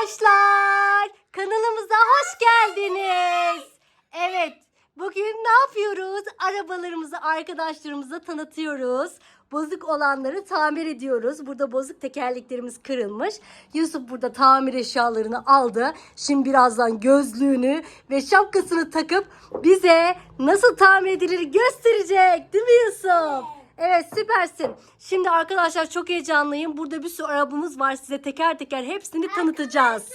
arkadaşlar. Kanalımıza hoş geldiniz. Evet, bugün ne yapıyoruz? Arabalarımızı arkadaşlarımıza tanıtıyoruz. Bozuk olanları tamir ediyoruz. Burada bozuk tekerleklerimiz kırılmış. Yusuf burada tamir eşyalarını aldı. Şimdi birazdan gözlüğünü ve şapkasını takıp bize nasıl tamir edilir gösterecek. Değil mi Yusuf? Evet süpersin. Şimdi arkadaşlar çok heyecanlıyım. Burada bir sürü arabamız var. Size teker teker hepsini tanıtacağız.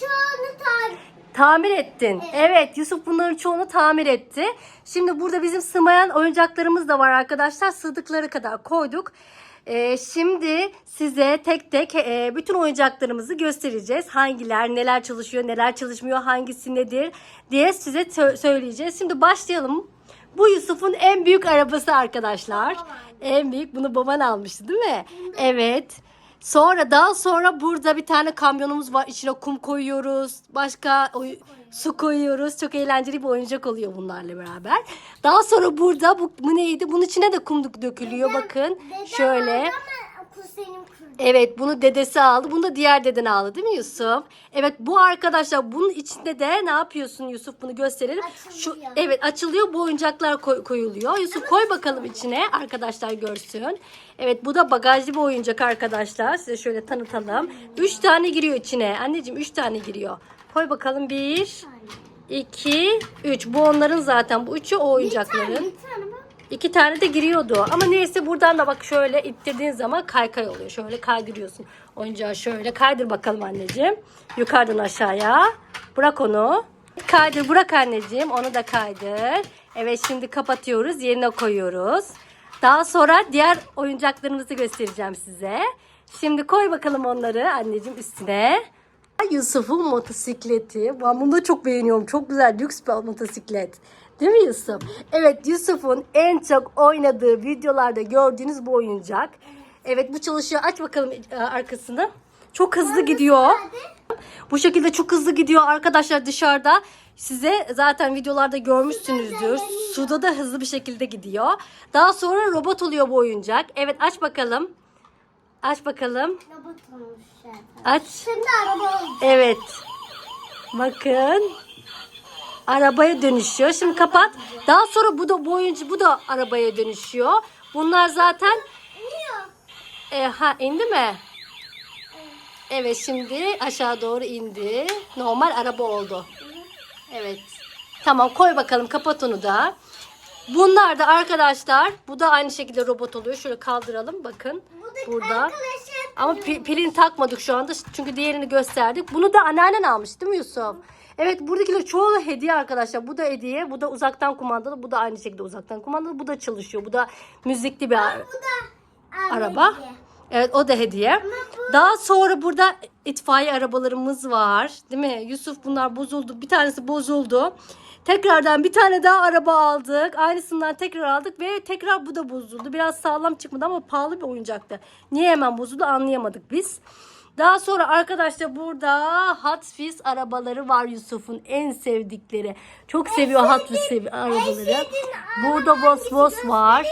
Çoğunu tar. Tamir ettin. Evet Yusuf bunların çoğunu tamir etti. Şimdi burada bizim sığmayan oyuncaklarımız da var arkadaşlar. Sığdıkları kadar koyduk. Ee, şimdi size tek tek e, bütün oyuncaklarımızı göstereceğiz. Hangiler, neler çalışıyor, neler çalışmıyor, hangisi nedir diye size sö- söyleyeceğiz. Şimdi başlayalım. Bu Yusuf'un en büyük arabası arkadaşlar. En büyük bunu baban almıştı değil mi? Evet. Sonra daha sonra burada bir tane kamyonumuz var. İçine kum koyuyoruz. Başka oy- su koyuyoruz. Çok eğlenceli bir oyuncak oluyor bunlarla beraber. Daha sonra burada bu, bu neydi? Bunun içine de kum dök- dökülüyor. Bakın şöyle. Kuzenim kırdı. Evet bunu dedesi aldı. Bunu da diğer deden aldı değil mi Yusuf? Evet bu arkadaşlar bunun içinde de ne yapıyorsun Yusuf bunu gösterelim. Şu Açılıyor. evet açılıyor bu oyuncaklar koy- koyuluyor. Yusuf koy bakalım içine arkadaşlar görsün. Evet bu da bagajlı bir oyuncak arkadaşlar. Size şöyle tanıtalım. Üç tane giriyor içine. Anneciğim üç tane giriyor. Koy bakalım bir, iki, üç. Bu onların zaten. Bu üçü o oyuncakların. Bir tane mi? İki tane de giriyordu. Ama neyse buradan da bak şöyle ittirdiğin zaman kaykay oluyor. Şöyle kaydırıyorsun. Oyuncağı şöyle kaydır bakalım anneciğim. Yukarıdan aşağıya. Bırak onu. Kaydır bırak anneciğim. Onu da kaydır. Evet şimdi kapatıyoruz. Yerine koyuyoruz. Daha sonra diğer oyuncaklarımızı göstereceğim size. Şimdi koy bakalım onları anneciğim üstüne. Yusuf'un motosikleti. Ben bunu da çok beğeniyorum. Çok güzel lüks bir motosiklet. Değil mi Yusuf? Evet Yusuf'un en çok oynadığı videolarda gördüğünüz bu oyuncak. Evet bu çalışıyor. Aç bakalım e, arkasını. Çok hızlı gidiyor. Bu şekilde çok hızlı gidiyor arkadaşlar dışarıda. Size zaten videolarda görmüşsünüzdür. Suda da hızlı bir şekilde gidiyor. Daha sonra robot oluyor bu oyuncak. Evet aç bakalım. Aç bakalım. Robot olmuş zaten. Aç. Şimdi araba oldu. Evet. Bakın. Arabaya dönüşüyor. Şimdi kapat. Daha sonra bu da bu oyuncu bu da arabaya dönüşüyor. Bunlar zaten e, ha indi mi? Evet şimdi aşağı doğru indi. Normal araba oldu. Evet. Tamam koy bakalım kapat onu da. Bunlar da arkadaşlar bu da aynı şekilde robot oluyor. Şöyle kaldıralım bakın. Bu da Burada. Ama pi- pilini takmadık şu anda çünkü diğerini gösterdik. Bunu da anneannen almış değil mi Yusuf? Evet buradakiler çoğu hediye arkadaşlar. Bu da hediye, bu da uzaktan kumandalı, bu da aynı şekilde uzaktan kumandalı, bu da çalışıyor. Bu da müzikli bir ar- Bu da araba. Evet o da hediye. Daha sonra burada itfaiye arabalarımız var. Değil mi? Yusuf bunlar bozuldu. Bir tanesi bozuldu. Tekrardan bir tane daha araba aldık. Aynısından tekrar aldık ve tekrar bu da bozuldu. Biraz sağlam çıkmadı ama pahalı bir oyuncaktı. Niye hemen bozuldu anlayamadık biz. Daha sonra arkadaşlar burada Hot Wheels arabaları var Yusuf'un en sevdikleri. Çok seviyor Hot Wheels arabaları. Burada Vos Vos var.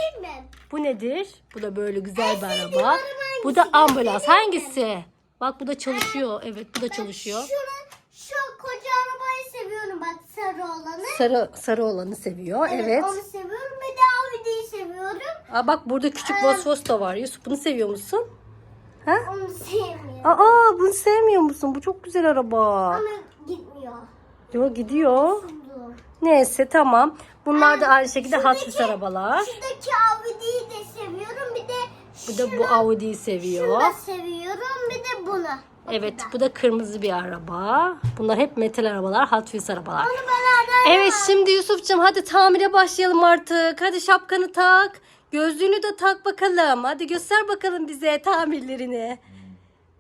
Bu nedir? Bu da böyle güzel bir araba. Bu da ambulans. Hangisi? Bak bu da çalışıyor. Evet bu da çalışıyor. Şu koca arabayı seviyorum bak sarı olanı. Sarı sarı olanı seviyor. Evet. Onu seviyorum. Bir de Audi'yi seviyorum. Aa, bak burada küçük Vosvos da var. Yusuf bunu seviyor musun? Ha? Onu sevmiyorum. Aa bunu sevmiyor musun? Bu çok güzel araba. Ama gitmiyor. Yo gidiyor. Dur. Neyse tamam. Bunlar da aynı şekilde Hot Wheels arabalar. Şuradaki Audi'yi de seviyorum. Bir de Bu da bu şunu- Audi'yi şunu seviyor. da seviyorum. Bir de bunu. Evet bu da kırmızı bir araba. Bunlar hep metal arabalar, Hot Wheels arabalar. Onu bana da Evet şimdi Yusuf'cum hadi tamire başlayalım artık. Hadi şapkanı tak. Gözlüğünü de tak bakalım. Hadi göster bakalım bize tamirlerini.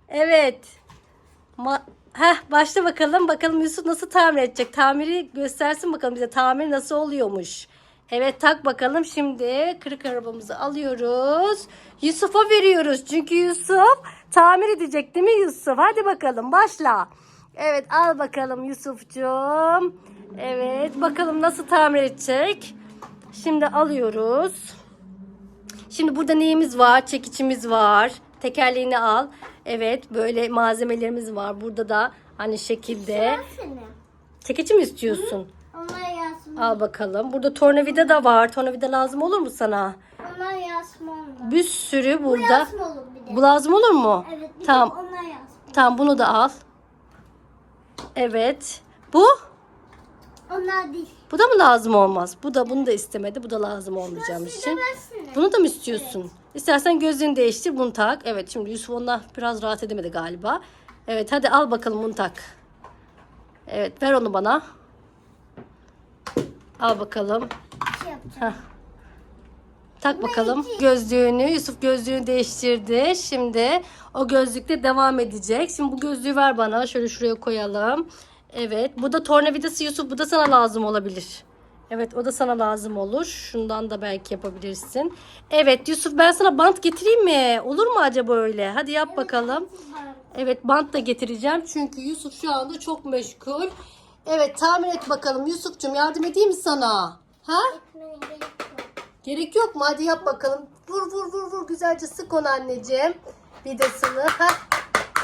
Evet. Ma Heh, başla bakalım. Bakalım Yusuf nasıl tamir edecek. Tamiri göstersin bakalım bize. Tamir nasıl oluyormuş. Evet tak bakalım. Şimdi kırık arabamızı alıyoruz. Yusuf'a veriyoruz. Çünkü Yusuf tamir edecek değil mi Yusuf? Hadi bakalım başla. Evet al bakalım Yusuf'cum. Evet bakalım nasıl tamir edecek. Şimdi alıyoruz. Şimdi burada neyimiz var? Çekiçimiz var. Tekerleğini al. Evet böyle malzemelerimiz var. Burada da hani şekilde. Çekici mi istiyorsun? Onlar yazsın. Al bakalım. Burada tornavida da var. Tornavida lazım olur mu sana? Onlar yazsın onda. Bir sürü Bu burada. yazma olur bir de. Bu lazım olur mu? Evet bir Tamam. de onlar yazsın. Tamam bunu da al. Evet. Bu? Onlar değil. Bu da mı lazım olmaz? Bu da bunu da istemedi. Bu da lazım olmayacağım için. Bunu da mı istiyorsun? İstersen gözlüğünü değiştir bunu tak. Evet şimdi Yusuf onunla biraz rahat edemedi galiba. Evet hadi al bakalım bunu tak. Evet ver onu bana. Al bakalım. Şey. Tak bakalım gözlüğünü. Yusuf gözlüğünü değiştirdi. Şimdi o gözlükle devam edecek. Şimdi bu gözlüğü ver bana. Şöyle şuraya koyalım. Evet. Bu da tornavidası Yusuf. Bu da sana lazım olabilir. Evet o da sana lazım olur. Şundan da belki yapabilirsin. Evet Yusuf ben sana bant getireyim mi? Olur mu acaba öyle? Hadi yap bakalım. Evet bant da getireceğim. Çünkü Yusuf şu anda çok meşgul. Evet tahmin et bakalım. Yusuf'cum yardım edeyim mi sana? Ha? Gerek yok. Mu? Hadi yap bakalım. Vur vur vur vur. Güzelce sık onu anneciğim. Vidasını. Heh.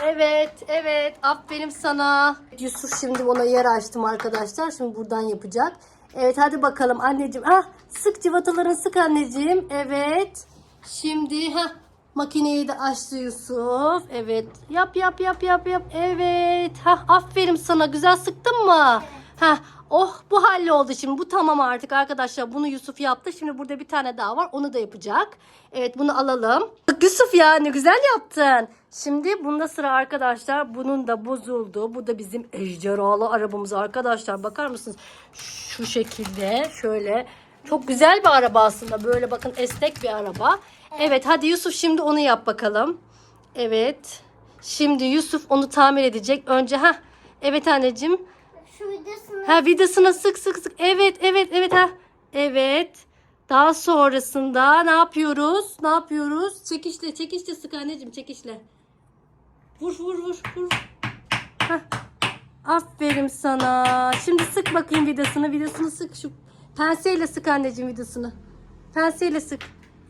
Evet, evet. Aferin sana. Yusuf şimdi ona yer açtım arkadaşlar. Şimdi buradan yapacak. Evet hadi bakalım anneciğim. Ah sık civatalarını sık anneciğim. Evet. Şimdi ha makineyi de açtı Yusuf. Evet. Yap yap yap yap yap. Evet. Ha aferin sana. Güzel sıktın mı? Ha oh bu halloldu şimdi. Bu tamam artık arkadaşlar. Bunu Yusuf yaptı. Şimdi burada bir tane daha var. Onu da yapacak. Evet bunu alalım. Yusuf ya ne güzel yaptın. Şimdi bunda sıra arkadaşlar. Bunun da bozuldu. Bu da bizim ejderhalı arabamız arkadaşlar. Bakar mısınız? Şu şekilde şöyle. Çok güzel bir araba aslında. Böyle bakın esnek bir araba. Evet hadi Yusuf şimdi onu yap bakalım. Evet. Şimdi Yusuf onu tamir edecek. Önce ha. Evet anneciğim. Şu videosunu Ha vidasına sık sık sık. Evet evet evet ha. Evet. Daha sonrasında ne yapıyoruz? Ne yapıyoruz? Çekişle çekişle sık anneciğim çekişle. Vur vur vur vur. Hah. Aferin sana. Şimdi sık bakayım vidasını. Vidasını sık şu penseyle sık anneciğim vidasını. Penseyle sık.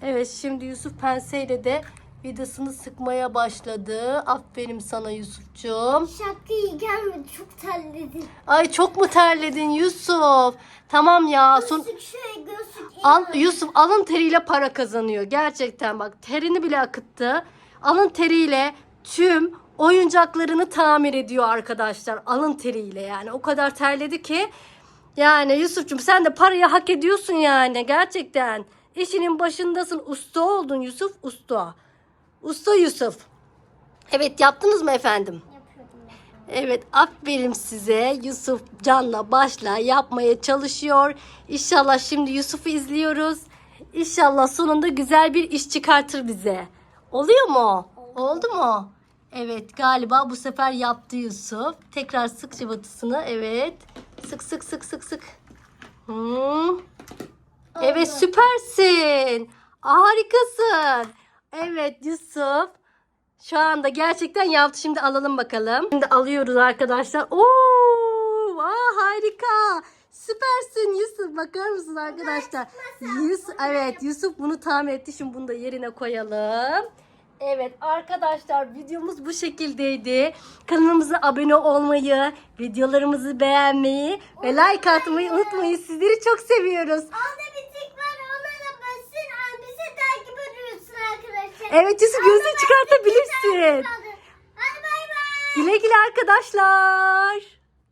Evet şimdi Yusuf penseyle de vidasını sıkmaya başladı. Aferin sana Yusufcuğum. şarkı iyi gelmedi. Çok terledim. Ay çok mu terledin Yusuf? Tamam ya. Son... Gözlük şöyle gözlük. Al, Yusuf alın teriyle para kazanıyor. Gerçekten bak terini bile akıttı. Alın teriyle tüm oyuncaklarını tamir ediyor arkadaşlar. Alın teriyle yani. O kadar terledi ki. Yani Yusuf'cum sen de parayı hak ediyorsun yani. Gerçekten. İşinin başındasın. Usta oldun Yusuf. Usta. Usta Yusuf. Evet yaptınız mı efendim? Evet aferin size. Yusuf canla başla yapmaya çalışıyor. İnşallah şimdi Yusuf'u izliyoruz. İnşallah sonunda güzel bir iş çıkartır bize. Oluyor mu? Oldu mu? Evet galiba bu sefer yaptı Yusuf. Tekrar sık cıvatısını. Evet. Sık sık sık sık sık. Hmm. Evet süpersin. Harikasın. Evet Yusuf. Şu anda gerçekten yaptı. Şimdi alalım bakalım. Şimdi alıyoruz arkadaşlar. Oo! Aa, harika. Süpersin Yusuf. Bakar mısın arkadaşlar? Yusuf, evet Yusuf bunu tamir etti. Şimdi bunu da yerine koyalım. Evet arkadaşlar videomuz bu şekildeydi. Kanalımıza abone olmayı, videolarımızı beğenmeyi ve like atmayı unutmayın. Sizleri çok seviyoruz. Orada bir tek var. Ona da basın. Aa, Bizi takip ediyorsun arkadaşlar. Evet Yusuf gözünü çıkartabilirsin. Hadi bay bay. Güle güle arkadaşlar.